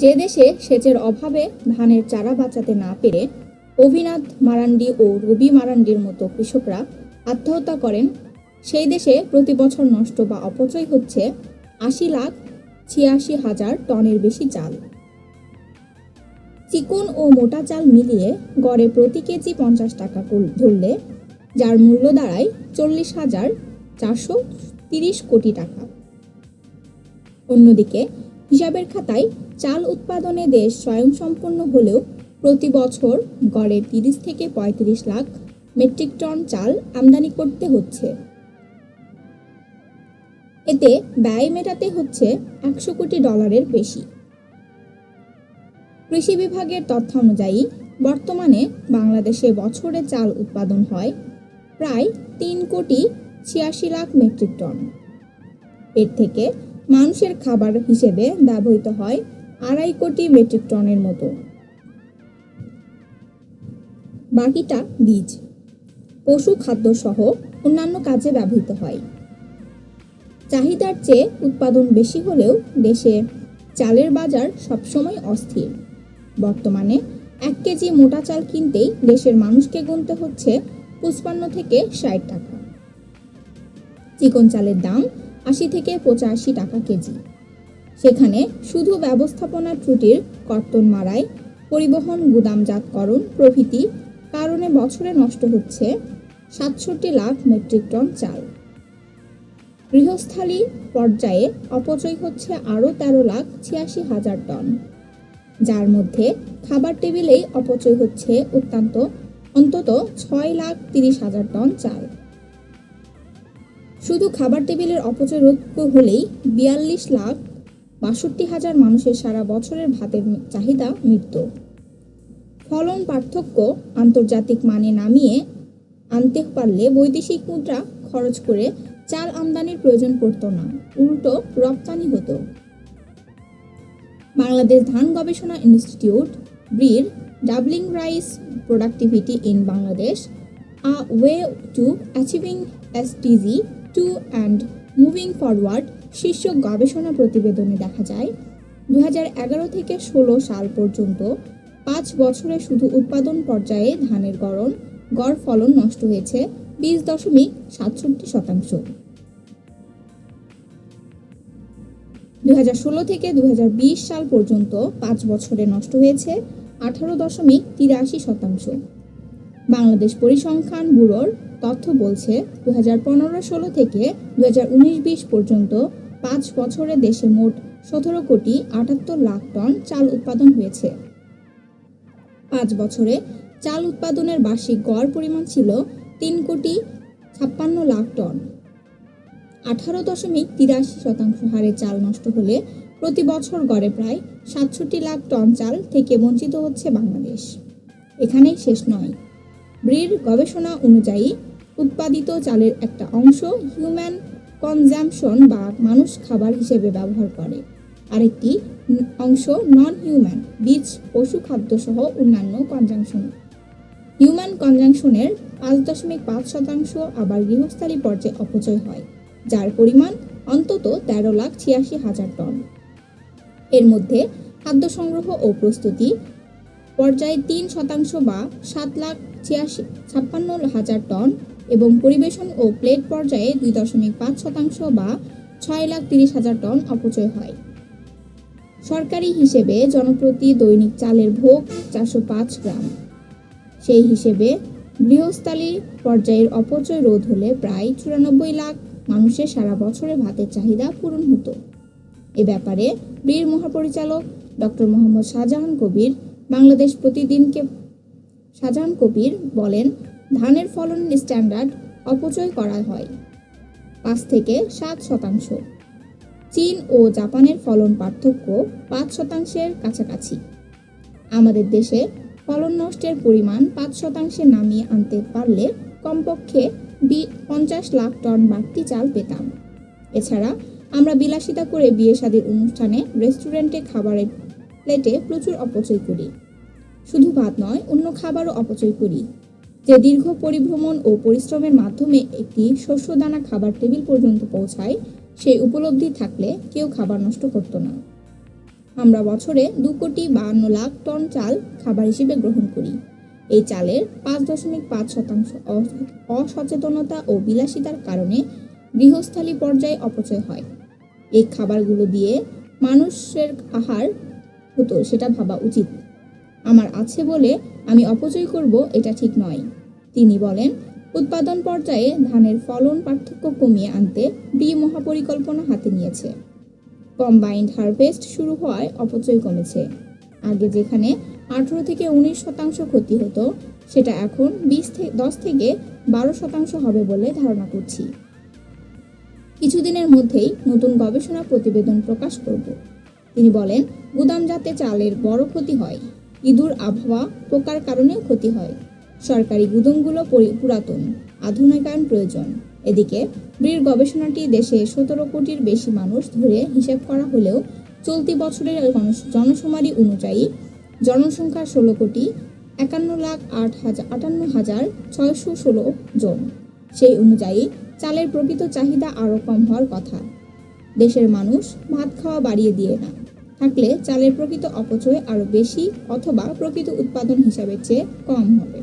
যে দেশে সেচের অভাবে ধানের চারা বাঁচাতে না পেরে অভিনাথ মারান্ডি ও রবি মারান্ডির মতো কৃষকরা আত্মহত্যা করেন, সেই দেশে প্রতি বছর নষ্ট বা অপচয় হচ্ছে আশি লাখ ছিয়াশি হাজার টনের বেশি চাল। চিকন ও মোটা চাল মিলিয়ে গড়ে প্রতি কেজি পঞ্চাশ টাকা ধরলে যার মূল্য দাঁড়ায় চল্লিশ হাজার চারশো তিরিশ কোটি টাকা। অন্যদিকে হিসাবের খাতায় চাল উৎপাদনে দেশ স্বয়ংসম্পূর্ণ হলেও প্রতি বছর গড়ে তিরিশ থেকে পঁয়ত্রিশ লাখ মেট্রিক টন চাল আমদানি করতে হচ্ছে। এতে ব্যয় মেটাতে হচ্ছে একশো কোটি ডলারের বেশি। কৃষি বিভাগের তথ্য অনুযায়ী, বর্তমানে বাংলাদেশে বছরে চাল উৎপাদন হয় প্রায় তিন কোটি ছিয়াশি লাখ মেট্রিক টন। এর থেকে মানুষের খাবার হিসেবে ব্যবহৃত হয় আড়াই কোটি মেট্রিক টনের মতো। বাকিটা বীজ, পশু খাদ্য সহ অন্যান্য কাজে ব্যবহৃত হয়। চাহিদার চেয়ে উৎপাদন বেশি হলেও দেশে চালের বাজার সবসময় অস্থির। বর্তমানে এক কেজি মোটা চাল কিনতেই দেশের মানুষকে গুনতে হচ্ছে পঁচপান্ন থেকে ষাট টাকা। চিকন চালের দাম আশি থেকে পঁচাশি টাকা কেজি। সেখানে শুধু ব্যবস্থাপনা ত্রুটির কর্তন মারায় পরিবহন গুদামজাতকরণ প্রভৃতি কারণে বছরে নষ্ট হচ্ছে সাতষট্টি লাখ মেট্রিক টন চাল। গৃহস্থালী পর্যায়ে অপচয় হচ্ছে আরও তেরো লাখ ছিয়াশি হাজার টন। যার মধ্যে খাবার টেবিলেই অপচয় হচ্ছে অত্যন্ত, অন্তত ছয় লাখ তিরিশ হাজার টন চাল। শুধু খাবার টেবিলের অপচয় রোধ হলেই বিয়াল্লিশ লাখ বাষট্টি হাজার মানুষের সারা বছরের ভাতের চাহিদা মৃত্যু। ফলন পার্থক্য আন্তর্জাতিক মানে নামিয়ে আনতে পারলে বৈদেশিক মুদ্রা খরচ করে চাল আমদানির প্রয়োজন পড়তো না, উল্টো রপ্তানি হতো। বাংলাদেশ ধান গবেষণা institute, ব্রির, doubling rice productivity in Bangladesh, a way to achieving SDG two and moving forward শীর্ষক গবেষণা প্রতিবেদনে দেখা যায়, দুহাজার এগারো থেকে ষোলো সাল পর্যন্ত পাঁচ বছরে শুধু উৎপাদন পর্যায়ে ধানের গড়ন, গড় ফলন নষ্ট হয়েছে বিশ দশমিক সাতষট্টি শতাংশ। দুই থেকে দুই হাজার বিশ সাল পর্যন্ত পাঁচ বছরে নষ্ট হয়েছে আঠারো দশমিক তিরাশি শতাংশ। বাংলাদেশ পরিসংখ্যান ব্যুরোর তথ্য বলছে দু হাজার পনেরো ষোলো থেকে দু হাজার উনিশ বিশ পর্যন্ত পাঁচ বছরে দেশে মোট সতেরো কোটি আটাত্তর লাখ টন চাল উৎপাদন হয়েছে। পাঁচ বছরে চাল উৎপাদনের বার্ষিক গড় পরিমাণ ছিল তিন কোটি ছাপ্পান্ন লাখ টন। আঠারো দশমিক তিরাশি শতাংশ হারে চাল নষ্ট হলে প্রতি বছর গড়ে প্রায় সাতষট্টি লাখ টন চাল থেকে বঞ্চিত হচ্ছে বাংলাদেশ। এখানেই শেষ নয়। ব্রির গবেষণা অনুযায়ী উৎপাদিত চালের একটা অংশ হিউম্যান কনজামশন বা মানুষ খাবার হিসেবে ব্যবহার করে। আরেকটি অংশ নন হিউম্যান বীজ, পশু খাদ্য সহ অন্যান্য কনজাংশন হিউম্যান কনজাংশনের পাঁচ দশমিক পাঁচ শতাংশ আবার গৃহস্থালী পর্যায়ে অপচয় হয়, যার পরিমাণ অন্তত তেরো লাখ ছিয়াশি হাজার টন। এর মধ্যে খাদ্য সংগ্রহ ও প্রস্তুতি পর্যায়ে তিন শতাংশ বা সাত লাখ ছিয়াশি, ছাপ্পান্ন হাজার টন এবং পরিবেশন ও প্লেট পর্যায়ে দুই দশমিক পাঁচ শতাংশ বা ছয় লাখ তিরিশ হাজার টন অপচয় হয়। সরকারি হিসেবে জনপ্রতি দৈনিক চালের ভোগ চারশো পাঁচ গ্রাম। সেই হিসেবে গৃহস্থালী পর্যায়ের অপচয় রোধ হলে প্রায় চুরানব্বই লাখ মানুষের সারা বছরে ভাতের চাহিদা পূরণ হতো। এ ব্যাপারে বীর মহাপরিচালক ডক্টর মোহাম্মদ শাহজাহান কবির বাংলাদেশ প্রতিদিনকে শাহজাহান কবির বলেন ধানের ফলনের স্ট্যান্ডার্ড অপচয় করা হয়। পাঁচ থেকে সাত শতাংশ। চীন ও জাপানের ফলন পার্থক্য পাঁচ শতাংশের কাছাকাছি। আমাদের দেশে ফলন নষ্টের পরিমাণ পাঁচ শতাংশে নামিয়ে আনতে পারলে কমপক্ষে বি পঞ্চাশ লাখ টন বাড়তি চাল পেতাম। এছাড়া আমরা বিলাসিতা করে বিয়ে শাদীর অনুষ্ঠানে রেস্টুরেন্টে খাবারের প্লেটে প্রচুর অপচয় করি। শুধু ভাত নয়, অন্য খাবারও অপচয় করি। যে দীর্ঘ পরিভ্রমণ ও পরিশ্রমের মাধ্যমে একটি শস্যদানা খাবার টেবিল পর্যন্ত পৌঁছায়, সেই উপলব্ধি থাকলে কেউ খাবার নষ্ট করতো না। আমরা বছরে দু কোটি বাহান্ন লাখ টন চাল খাবার হিসেবে গ্রহণ করি। এই চালের পাঁচ দশমিক পাঁচ শতাংশ অসচেতনতা ও বিলাসিতার কারণে গৃহস্থালী পর্যায়ে অপচয় হয়। এই খাবারগুলো দিয়ে মানুষের আহার হতো, সেটা ভাবা উচিত। আমার আছে বলে আমি অপচয় করব, এটা ঠিক নয়। তিনি বলেন, উৎপাদন পর্যায়ে ধানের ফলন পার্থক্য কমিয়ে আনতে বি মহাপরিকল্পনা হাতে নিয়েছে। কম্বাইন্ড হারভেস্ট শুরু হওয়ায় অপচয় কমেছে। আগে যেখানে আঠেরো থেকে উনিশ শতাংশ ক্ষতি হতো, সেটা এখন বিশ থেকে দশ থেকে বারো শতাংশ হবে বলে ধারণা করছি। কিছুদিনের মধ্যেই নতুন গবেষণা প্রতিবেদন প্রকাশ করব। তিনি বলেন গুদামজাতে চালের বড় ক্ষতি হয় ইঁদুর আবহাওয়া পোকার কারণেও ক্ষতি হয়। সরকারি গুদমগুলো পরি- পুরাতন, আধুনিকায়ন প্রয়োজন। এদিকে, ব্রির গবেষণাটি দেশে সতেরো কোটির বেশি মানুষ ধরে হিসেব করা হলেও চলতি বছরের জন- জনশুমারি অনুযায়ী জনসংখ্যা ষোলো কোটি একান্ন লাখ আট হাজার আটান্ন হাজার ছয়শো ষোলো জন। সেই অনুযায়ী চালের প্রকৃত চাহিদা আরও কম হওয়ার কথা। দেশের মানুষ ভাত খাওয়া বাড়িয়ে দিয়ে না। থাকলে চালের প্রকৃত অপচয় আরও বেশি অথবা প্রকৃত উৎপাদন হিসাবে চেয়ে কম হবে।